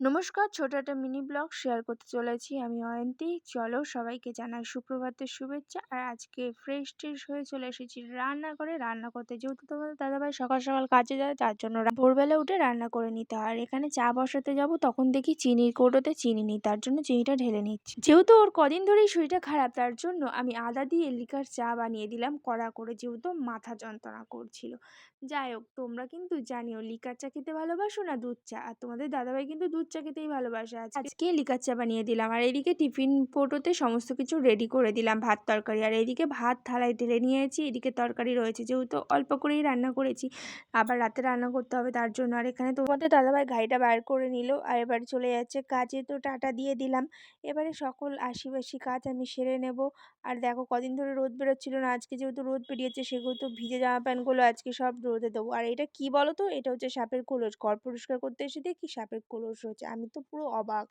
নমস্কার, ছোট একটা মিনি ব্লগ শেয়ার করতে চলেছি আমি অয়ন্তী। চলো সবাইকে জানাই সুপ্রভাতের শুভেচ্ছা। আর আজকে ফ্রেশ ট্রেশ হয়ে চলে এসেছি রান্না করে রান্না করতে যেহেতু তোমাদের দাদাভাই সকাল সকাল কাজে যায়, তার জন্য ভোরবেলা উঠে রান্না করে নিতে হয়। আর এখানে চা বসাতে যাব, তখন দেখি চিনির কৌটোতে চিনি নিই, তার জন্য চিনিটা ঢেলে নিচ্ছি। যেহেতু ওর কদিন ধরেই শরীরটা খারাপ, তার জন্য আমি আদা দিয়ে লিকার চা বানিয়ে দিলাম, কড়া করে যেহেতু মাথা যন্ত্রণা করছিল। যাই হোক, তোমরা কিন্তু জানিও, লিকার চা খেতে ভালোবাসো না দুধ চা? আর তোমাদের দাদাভাই কিন্তু দুধ চা খেতেই ভালোবাসে। আজকে লিকার চা বানিয়ে দিলাম। আর এদিকে টিফিন পোটোতে সমস্ত কিছু রেডি করে দিলাম, ভাত তরকারি। আর এদিকে ভাত থালায় ঢেলে নিয়েছি, এদিকে তরকারি রয়েছে। যেহেতু অল্প করেই রান্না করেছি, আবার রাতে রান্না করতে হবে তার জন্য। আর এখানে তোমাদের দাদাভাই গাড়িটা বার করে নিল, আর এবার চলে যাচ্ছে কাজে। তো টাটা দিয়ে দিলাম। এবারে সকল আশিবাসি কাজ আমি সেরে নেব। আর দেখো কদিন ধরে রোদ বেরোচ্ছিল না, আজকে যেহেতু রোদ বেরিয়েছে সেগুলো ভিজে জামা প্যান্টগুলো আজকে সব রোদে দেবো। আর এটা কি বলো তো এটা হচ্ছে সাপের কলস। ঘর পরিষ্কার করতে এসে দেখি সাপের কলস রয়েছে। আমি তো পুরো অবাক।